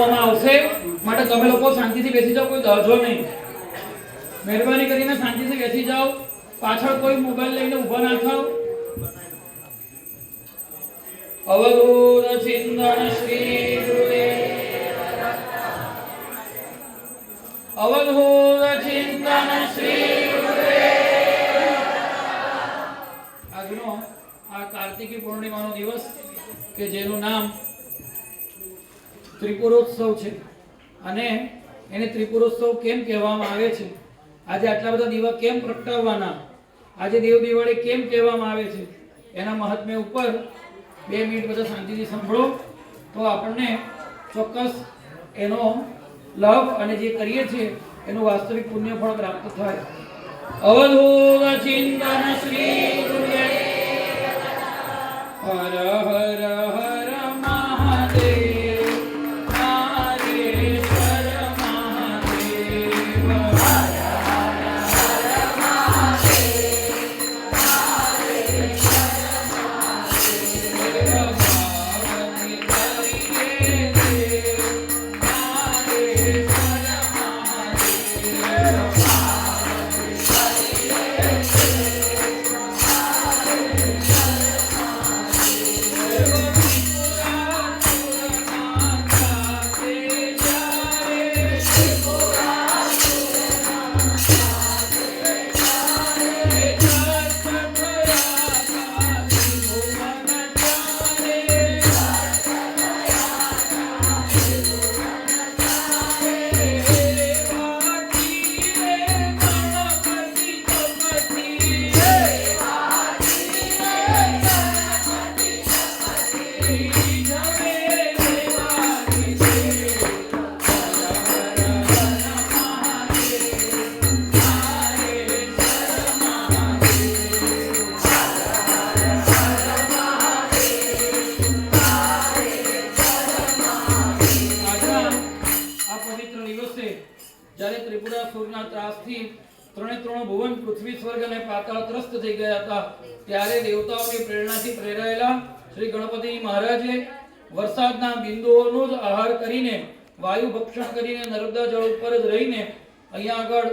મૂકવામાં આવશે. માટે તમે લોકો શાંતિથી બેસી જાઓ, કોઈ દરજો નહીં. મહેરબાની કરીને શાંતિથી બેસી જાઓ. પાછળ કોઈ મોબાઈલ લઈને ઊભા ના થાવ અવધૂત ચિંતન શ્રી અવધૂત ચિંતન શ્રી આજનો આ કાર્તિકી પૂર્ણિમાનો દિવસ, કે જેનું નામ ત્રિપુરોત્સવ છે. અને એને ત્રિપુરોત્સવ કેમ કહેવામાં આવે છે? આજે આટલા બધા દીવા કેમ પ્રગટાવવાના? આજે દેવ દિવાળી કેમ કહેવામાં આવે છે? એના મહાત્મ્ય ઉપર બે મિનિટ બધા શાંતિથી સાંભળો. તો આપણને ચોક્કસ એનો લાભ અને જે કરીએ છીએ, એનું વાસ્તવિક પુણ્ય ફળ પ્રાપ્ત થાય. અવધૂત ચિંતન શ્રી હર હર દિવસે જ્યારે ત્રિપુરાસુરના ત્રાસથી ત્રણે ત્રણ ભુવન પૃથ્વી સ્વર્ગ અને પાતાળ ત્રસ્ત થઈ ગયા હતા, ત્યારે દેવતાઓની પ્રેરણાથી પ્રેરાયેલા શ્રી ગણપતિ મહારાજે વરસાદના બિંદુઓનો જ આહાર કરીને, વાયુ ભક્ષણ કરીને નર્મદા જળ ઉપર જ રહીને અહીંયા આગળ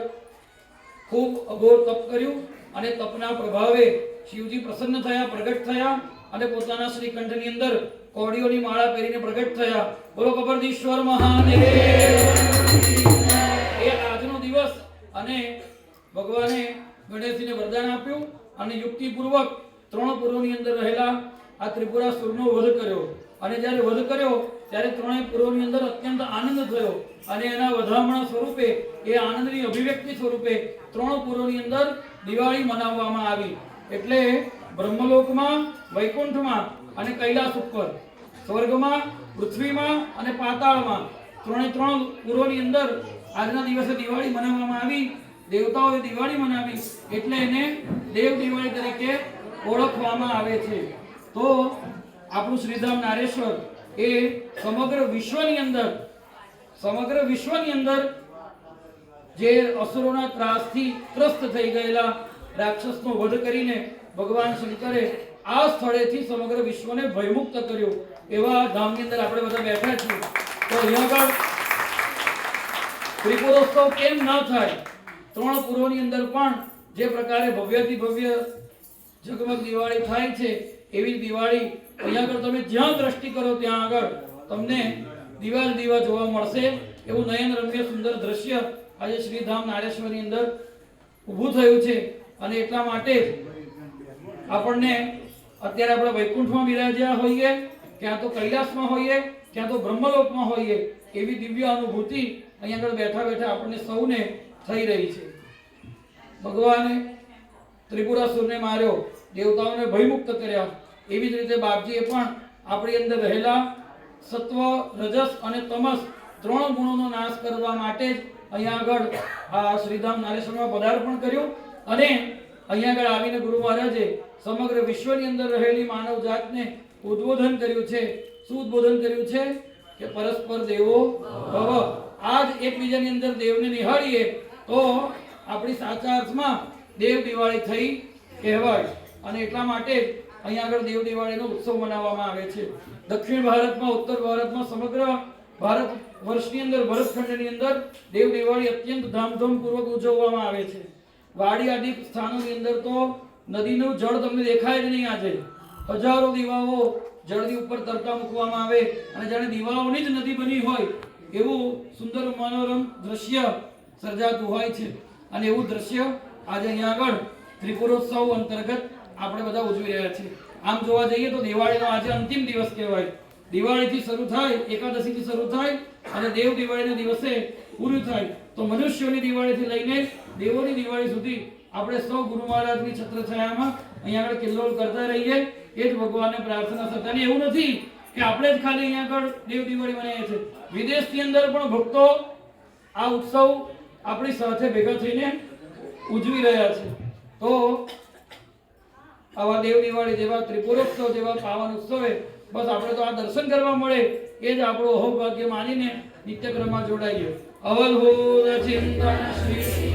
ખૂબ અઘોર તપ કર્યું અને તપના પ્રભાવે શિવજી પ્રસન્ન થયા, પ્રગટ થયા અને પોતાના શ્રીકંઠની અંદર કોડીઓની માળા પહેરીને પ્રગટ થયા. બોલો કબરદીશ્વર મહાદેવ. અને ભગવાને ગણેશજીને વરદાન આપ્યું અને યુક્તિપૂર્વક ત્રણ પૂર્વની અંદર રહેલા આ ત્રિપુરાસુરનો વધ કર્યો. અને જ્યારે વધ કર્યો, ત્યારે ત્રણેય પૂર્વની અંદર અત્યંત આનંદ થયો. અને એના વધામણા સ્વરૂપે, એ આનંદની અભિવ્યક્તિ સ્વરૂપે ત્રણ પૂર્વની અંદર દિવાળી મનાવવામાં આવી. એટલે બ્રહ્મલોકમાં, વૈકુંઠમાં અને કૈલાસ ઉપર, સ્વર્ગમાં, પૃથ્વીમાં અને પાતાળમાં, ત્રણે ત્રણ પૂર્વની અંદર આજના દિવસે દિવાળી મનાવવામાં આવી. દેવતાઓએ દિવાળી મનાવી. એટલે એને દેવ દિવાળી તરીકે ઓળખવામાં આવે છે. તો આપણું શ્રીધામ નારેશ્વર એ સમગ્ર વિશ્વની અંદર, સમગ્ર વિશ્વની અંદર જે અસુરોના ત્રાસથી ત્રસ્ત થઈ ગયેલા રાક્ષસનો વધ કરીને ભગવાન શંકરે આ સ્થળેથી સમગ્ર વિશ્વને ભયમુક્ત કર્યો. એવા ધામની અંદર આપણે બધા બેઠા છીએ. તો અહીંયા આગળ ત્રિપુરોત્સવ કેમ ન થાય? ત્રણ પૂર્વની અંદર પણ જે પ્રકારે ભવ્યથી ભવ્ય જગમગ દિવાળી થાય છે, એવી દિવાળી અહીંયા આગળ તમે જ્યાં દ્રષ્ટિ કરો ત્યાં આગળ તમને દિવાલ દીવા જોવા મળશે. એવું નયન રમ્ય સુંદર દ્રશ્ય આજે શ્રીધામ નારેશ્વરની અંદર ઊભું થયું છે. અને એટલા માટે આપણને અત્યારે આપણે વૈકુંઠમાં બિરાજ્યા હોઈએ, ક્યાં તો કૈલાસમાં હોઈએ, ક્યાં તો બ્રહ્મલોકમાં હોઈએ, એવી દિવ્ય અનુભૂતિ અહીંયા આગળ બેઠા બેઠા આપણને સૌને થઈ રહી છે. ભગવાને ત્રિપુરાસુરને માર્યો, દેવતાઓને ભયમુક્ત કર્યા. એવી જ રીતે બાપજીએ પણ આપણી અંદર રહેલા સત્વ, રજસ અને તમસ ત્રણ ગુણોનો નાશ કરવા માટે જ અહીંયા આગળ આ શ્રીધામ નારેશ્વરમાં પદાર્પણ કર્યું અને અહીંયા આગળ આવીને ગુરુ મહારાજે સમગ્ર વિશ્વની અંદર રહેલી માનવ જાતને ઉદ્બોધન કર્યું છે. શું ઉદ્બોધન કર્યું છે? કે પરસ્પર દેવો ભવ. આજ એકબીજાની અંદર દેવને નિહાળીએ, તો આપણી સાચા અર્થમાં દેવ દિવાળી થઈ કહેવાય. અને એટલા માટે અહીંયા આગળ દેવ દિવાળીનો ઉત્સવ મનાવવામાં આવે છે. દક્ષિણ ભારતમાં, ઉત્તર ભારતમાં સમગ્ર ભારત વર્ષની અંદર, ભરતખંડની અંદર દેવ દિવાળી અત્યંત ધામધૂમપૂર્વક ઉજવવામાં આવે છે. વાડી આદિ સ્થાનોની અંદર તો નદીનું જળ તમને દેખાય જ નહીં આજે. હજારો દીવાઓ જળની ઉપર તરતા મૂકવામાં આવે. અને જાણે દીવાઓની જ નદી બની હોય એવું સુંદર મનોરમ દ્રશ્ય સર્જાતું હોય છે. અને એવું દ્રશ્ય આજે અહીંયા આગળ ત્રિપુરોત્સવ અંતર્ગત આપણે બધા ઉજવી રહ્યા છીએ. આમ જોવા જઈએ તો દિવાળીનો આજે અંતિમ દિવસ કહેવાય. દિવાળીથી શરૂ થાય, એકાદશીથી શરૂ થાય, અને દેવ દિવાળીના દિવસે પૂરું થાય. તો મનુષ્યોની દિવાળીથી લઈને દેવોની દિવાળી સુધી આપણે સૌ ગુરુ મહારાજની છત્રછાયામાં અહીંયા આગળ કિલ્લોલ કરતા રહીએ. એ જ ભગવાનને પ્રાર્થના થતા એવું નથી કે આપણે જ ખાલી અહીંયા આગળ દેવ દિવાળી મનાવીએ છીએ. વિદેશની અંદર પણ ભક્તો આ ઉત્સવ આપણી સાથે ભેગા થઈને ઉજવી રહ્યા છે. તો આવા દેવ દિવાળી જેવા ત્રિપુરોત્સવ જેવા પાવન ઉત્સવે બસ આપણે તો આ દર્શન કરવા મળે એ જ આપણું અહોભાગ્ય માનીને નિત્યક્રમમાં જોડાઈએ. અવલ ચિંતન શ્રી